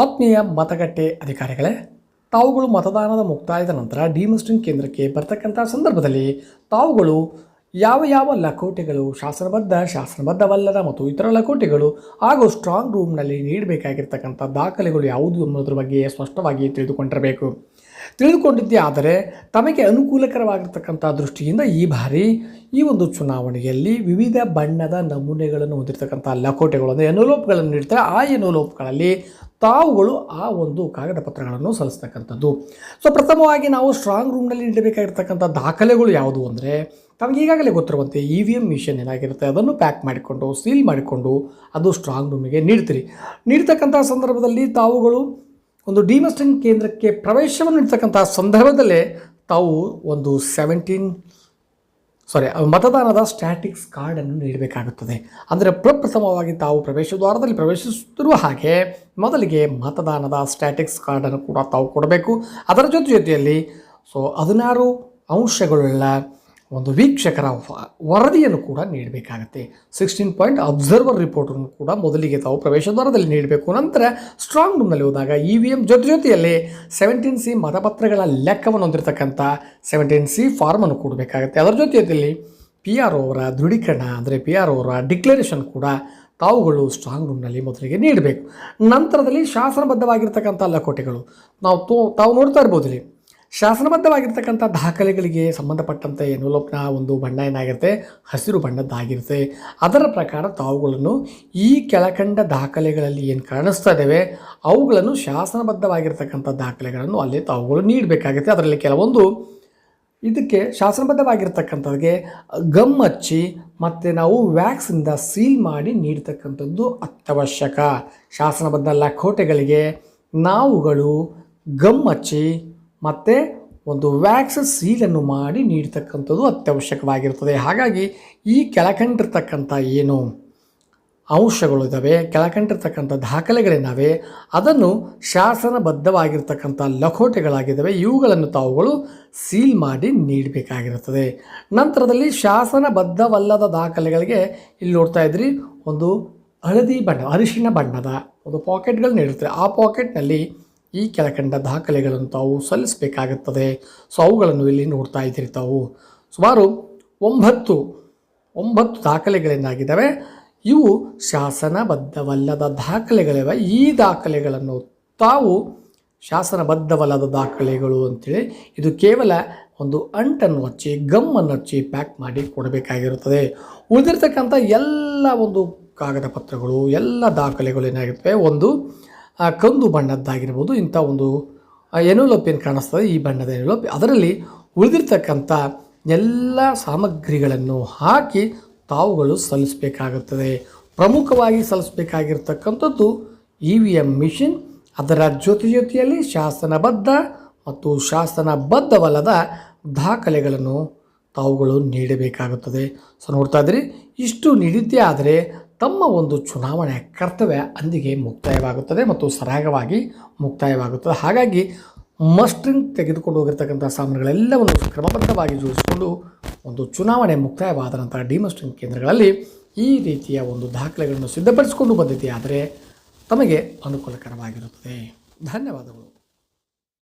ಆತ್ಮೀಯ ಮತಗಟ್ಟೆ ಅಧಿಕಾರಿಗಳೇ, ತಾವುಗಳು ಮತದಾನದ ಮುಕ್ತಾಯದ ನಂತರ ಡಿಮಿಸ್ಟಿಂಗ್ ಕೇಂದ್ರಕ್ಕೆ ಬರ್ತಕ್ಕಂಥ ಸಂದರ್ಭದಲ್ಲಿ ತಾವುಗಳು ಯಾವ ಯಾವ ಲಕೋಟೆಗಳು ಶಾಸನಬದ್ಧ, ಶಾಸನಬದ್ಧವಲ್ಲದ ಮತ್ತು ಇತರ ಲಕೋಟೆಗಳು ಹಾಗೂ ಸ್ಟ್ರಾಂಗ್ ರೂಮ್ನಲ್ಲಿ ನೀಡಬೇಕಾಗಿರ್ತಕ್ಕಂಥ ದಾಖಲೆಗಳು ಯಾವುದು ಎಂಬುದರ ಬಗ್ಗೆ ಸ್ಪಷ್ಟವಾಗಿ ತಿಳಿದುಕೊಂಡಿರಬೇಕು. ತಿಳಿದುಕೊಂಡಿದ್ದೇ ಆದರೆ ತಮಗೆ ಅನುಕೂಲಕರವಾಗಿರ್ತಕ್ಕಂಥ ದೃಷ್ಟಿಯಿಂದ ಈ ಬಾರಿ ಈ ಒಂದು ಚುನಾವಣೆಯಲ್ಲಿ ವಿವಿಧ ಬಣ್ಣದ ನಮೂನೆಗಳನ್ನು ಹೊಂದಿರತಕ್ಕಂಥ ಲಕೋಟೆಗಳು ಅಂದರೆ ಎನೋಲೋಪ್ಗಳನ್ನು ನೀಡ್ತಾರೆ. ಆ ಎನೋಲೋಪ್ಗಳಲ್ಲಿ ತಾವುಗಳು ಆ ಒಂದು ಕಾಗದ ಪತ್ರಗಳನ್ನು ಸಲ್ಲಿಸ್ತಕ್ಕಂಥದ್ದು. ಸೊ ಪ್ರಥಮವಾಗಿ ನಾವು ಸ್ಟ್ರಾಂಗ್ ರೂಮ್ನಲ್ಲಿ ನೀಡಬೇಕಾಗಿರ್ತಕ್ಕಂಥ ದಾಖಲೆಗಳು ಯಾವುದು ಅಂದರೆ, ತಮಗೆ ಈಗಾಗಲೇ ಗೊತ್ತಿರುವಂತೆ ಇ ವಿ ಎಂ ಮಿಷನ್ ಏನಾಗಿರುತ್ತೆ, ಅದನ್ನು ಪ್ಯಾಕ್ ಮಾಡಿಕೊಂಡು ಸೀಲ್ ಮಾಡಿಕೊಂಡು ಅದು ಸ್ಟ್ರಾಂಗ್ ರೂಮಿಗೆ ನೀಡ್ತೀರಿ. ನೀಡ್ತಕ್ಕಂಥ ಸಂದರ್ಭದಲ್ಲಿ ತಾವುಗಳು ಒಂದು ಡಿಮಸ್ಟಿಂಗ್ ಕೇಂದ್ರಕ್ಕೆ ಪ್ರವೇಶವನ್ನು ನೀಡ್ತಕ್ಕಂಥ ಸಂದರ್ಭದಲ್ಲೇ ತಾವು ಒಂದು ಸೆವೆಂಟೀನ್ ಸಾರಿ ಮತದಾನದ ಸ್ಟ್ಯಾಟಿಕ್ಸ್ ಕಾರ್ಡನ್ನು ನೀಡಬೇಕಾಗುತ್ತದೆ. ಅಂದರೆ ಪ್ರಪ್ರಥಮವಾಗಿ ತಾವು ಪ್ರವೇಶ ದ್ವಾರದಲ್ಲಿ ಪ್ರವೇಶಿಸುತ್ತಿರುವ ಹಾಗೆ ಮೊದಲಿಗೆ ಮತದಾನದ ಸ್ಟ್ಯಾಟಿಕ್ಸ್ ಕಾರ್ಡನ್ನು ಕೂಡ ತಾವು ಕೊಡಬೇಕು. ಅದರ ಜೊತೆ ಜೊತೆಯಲ್ಲಿ ಸೊ ಹದಿನಾರು ಅಂಶಗಳುಳ್ಳ ಒಂದು ವೀಕ್ಷಕರ ವರದಿಯನ್ನು ಕೂಡ ನೀಡಬೇಕಾಗತ್ತೆ. ಸಿಕ್ಸ್ಟೀನ್ ಪಾಯಿಂಟ್ ಅಬ್ಸರ್ವರ್ ರಿಪೋರ್ಟನ್ನು ಕೂಡ ಮೊದಲಿಗೆ ತಾವು ಪ್ರವೇಶ ದ್ವಾರದಲ್ಲಿ ನೀಡಬೇಕು. ನಂತರ ಸ್ಟ್ರಾಂಗ್ ರೂಮ್ನಲ್ಲಿ ಹೋದಾಗ ಇ ವಿ ಎಂ ಜೊತೆ ಜೊತೆಯಲ್ಲಿ ಸೆವೆಂಟೀನ್ ಸಿ ಮತಪತ್ರಗಳ ಲೆಕ್ಕವನ್ನು ಹೊಂದಿರತಕ್ಕಂಥ ಸೆವೆಂಟೀನ್ ಸಿ ಫಾರ್ಮನ್ನು ಕೊಡಬೇಕಾಗತ್ತೆ. ಅದರ ಜೊತೆಯಲ್ಲಿ ಪಿ ಆರ್ ಅವರ ದೃಢೀಕರಣ ಅಂದರೆ ಪಿ ಆರ್ ಅವರ ಡಿಕ್ಲರೇಷನ್ ಕೂಡ ತಾವುಗಳು ಸ್ಟ್ರಾಂಗ್ ರೂಮ್ನಲ್ಲಿ ಮೊದಲಿಗೆ ನೀಡಬೇಕು. ನಂತರದಲ್ಲಿ ಶಾಸನಬದ್ಧವಾಗಿರ್ತಕ್ಕಂಥ ಲಕೋಟೆಗಳು. ನಾವು ತೋ, ತಾವು ನೋಡ್ತಾ ಇರ್ಬೋದು ಇಲ್ಲಿ ಶಾಸನಬದ್ಧವಾಗಿರ್ತಕ್ಕಂಥ ದಾಖಲೆಗಳಿಗೆ ಸಂಬಂಧಪಟ್ಟಂತೆ ಎನ್ವಲೋಪ್ನ ಒಂದು ಬಣ್ಣ ಏನಾಗಿರುತ್ತೆ? ಹಸಿರು ಬಣ್ಣದ್ದಾಗಿರುತ್ತೆ. ಅದರ ಪ್ರಕಾರ ತಾವುಗಳನ್ನು ಈ ಕೆಳಕಂಡ ದಾಖಲೆಗಳಲ್ಲಿ ಏನು ಕಾಣಿಸ್ತಾ ಇದ್ದಾವೆ ಅವುಗಳನ್ನು ಶಾಸನಬದ್ಧವಾಗಿರ್ತಕ್ಕಂಥ ದಾಖಲೆಗಳನ್ನು ಅಲ್ಲಿ ತಾವುಗಳು ನೀಡಬೇಕಾಗುತ್ತೆ. ಅದರಲ್ಲಿ ಕೆಲವೊಂದು ಇದಕ್ಕೆ ಶಾಸನಬದ್ಧವಾಗಿರ್ತಕ್ಕಂಥದ್ಗೆ ಗಮ್ ಹಚ್ಚಿ ಮತ್ತು ನಾವು ವ್ಯಾಕ್ಸಿಂದ ಸೀಲ್ ಮಾಡಿ ನೀಡ್ತಕ್ಕಂಥದ್ದು ಅತ್ಯವಶ್ಯಕ. ಶಾಸನಬದ್ಧ ಲಕೋಟೆಗಳಿಗೆ ನಾವುಗಳು ಗಮ್ ಹಚ್ಚಿ ಮತ್ತು ಒಂದು ವ್ಯಾಕ್ಸ್ ಸೀಲನ್ನು ಮಾಡಿ ನೀಡ್ತಕ್ಕಂಥದ್ದು ಅತ್ಯವಶ್ಯಕವಾಗಿರ್ತದೆ ಹಾಗಾಗಿ ಈ ಕೆಳಕಂಡಿರ್ತಕ್ಕಂಥ ಏನು ಅಂಶಗಳು ಇದ್ದಾವೆ ಕೆಳಕಂಡಿರ್ತಕ್ಕಂಥ ದಾಖಲೆಗಳೇನಾವೆ ಅದನ್ನು ಶಾಸನಬದ್ಧವಾಗಿರ್ತಕ್ಕಂಥ ಲಖೋಟೆಗಳಾಗಿದ್ದಾವೆ ಇವುಗಳನ್ನು ತಾವುಗಳು ಸೀಲ್ ಮಾಡಿ ನೀಡಬೇಕಾಗಿರುತ್ತದೆ. ನಂತರದಲ್ಲಿ ಶಾಸನಬದ್ಧವಲ್ಲದ ದಾಖಲೆಗಳಿಗೆ ಇಲ್ಲಿ ನೋಡ್ತಾ ಇದ್ರಿ, ಒಂದು ಹಳದಿ ಬಣ್ಣ, ಅರಿಶಿನ ಬಣ್ಣದ ಒಂದು ಪಾಕೆಟ್ಗಳು ನೀಡುತ್ತೆ ಆ ಪಾಕೆಟ್ನಲ್ಲಿ ಈ ಕೆಳಕಂಡ ದಾಖಲೆಗಳನ್ನು ತಾವು ಸಲ್ಲಿಸಬೇಕಾಗುತ್ತದೆ. ಸೊ ಅವುಗಳನ್ನು ಇಲ್ಲಿ ನೋಡ್ತಾ ಇದ್ದೀರಿ ತಾವು. ಸುಮಾರು ಒಂಬತ್ತು ಒಂಬತ್ತು ದಾಖಲೆಗಳೇನಾಗಿದ್ದಾವೆ? ಇವು ಶಾಸನಬದ್ಧವಲ್ಲದ ದಾಖಲೆಗಳಿವೆ. ಈ ದಾಖಲೆಗಳನ್ನು ತಾವು ಶಾಸನಬದ್ಧವಲ್ಲದ ದಾಖಲೆಗಳು ಅಂತೇಳಿ ಇದು ಕೇವಲ ಒಂದು ಅಂಟನ್ನು ಹಚ್ಚಿ, ಗಮ್ಮನ್ನು ಹಚ್ಚಿ ಪ್ಯಾಕ್ ಮಾಡಿ ಕೊಡಬೇಕಾಗಿರುತ್ತದೆ. ಉಳಿದಿರ್ತಕ್ಕಂಥ ಎಲ್ಲ ಒಂದು ಕಾಗದ ಪತ್ರಗಳು, ಎಲ್ಲ ದಾಖಲೆಗಳು ಏನಾಗಿರ್ತವೆ? ಒಂದು ಕಂದು ಬಣ್ಣದ್ದಾಗಿರ್ಬೋದು, ಇಂಥ ಒಂದು ಎನೋಲೋಪ್ ಏನು ಕಾಣಿಸ್ತದೆ, ಈ ಬಣ್ಣದ ಎನೋಲೋಪ್ ಅದರಲ್ಲಿ ಉಳಿದಿರ್ತಕ್ಕಂಥ ಎಲ್ಲ ಸಾಮಗ್ರಿಗಳನ್ನು ಹಾಕಿ ತಾವುಗಳು ಸಲ್ಲಿಸಬೇಕಾಗುತ್ತದೆ. ಪ್ರಮುಖವಾಗಿ ಸಲ್ಲಿಸಬೇಕಾಗಿರ್ತಕ್ಕಂಥದ್ದು ಇ ವಿ ಎಂ ಮಿಷಿನ್. ಅದರ ಜೊತೆ ಜೊತೆಯಲ್ಲಿ ಶಾಸನಬದ್ಧ ಮತ್ತು ಶಾಸನಬದ್ಧವಲ್ಲದ ದಾಖಲೆಗಳನ್ನು ತಾವುಗಳು ನೀಡಬೇಕಾಗುತ್ತದೆ. ಸೊ, ನೋಡ್ತಾ ಇದ್ರಿ ಇಷ್ಟು ನೀಡಿದ್ದೇ, ಆದರೆ ತಮ್ಮ ಒಂದು ಚುನಾವಣೆ ಕರ್ತವ್ಯ ಅಂದಿಗೆ ಮುಕ್ತಾಯವಾಗುತ್ತದೆ ಮತ್ತು ಸರಾಗವಾಗಿ ಮುಕ್ತಾಯವಾಗುತ್ತದೆ. ಹಾಗಾಗಿ ಮಸ್ಟ್ರಿಂಗ್ ತೆಗೆದುಕೊಂಡು ಹೋಗಿರ್ತಕ್ಕಂಥ ಸಾಮಾನುಗಳೆಲ್ಲವನ್ನು ಕ್ರಮಬದ್ಧವಾಗಿ ಜೋಡಿಸಿಕೊಂಡು ಒಂದು ಚುನಾವಣೆ ಮುಕ್ತಾಯವಾದ ನಂತರ ಡಿಮಸ್ಟ್ರಿಂಗ್ ಕೇಂದ್ರಗಳಲ್ಲಿ ಈ ರೀತಿಯ ಒಂದು ದಾಖಲೆಗಳನ್ನು ಸಿದ್ಧಪಡಿಸಿಕೊಂಡು ಬಂದಿದೆ. ಆದರೆ ತಮಗೆ ಅನುಕೂಲಕರವಾಗಿರುತ್ತದೆ. ಧನ್ಯವಾದಗಳು.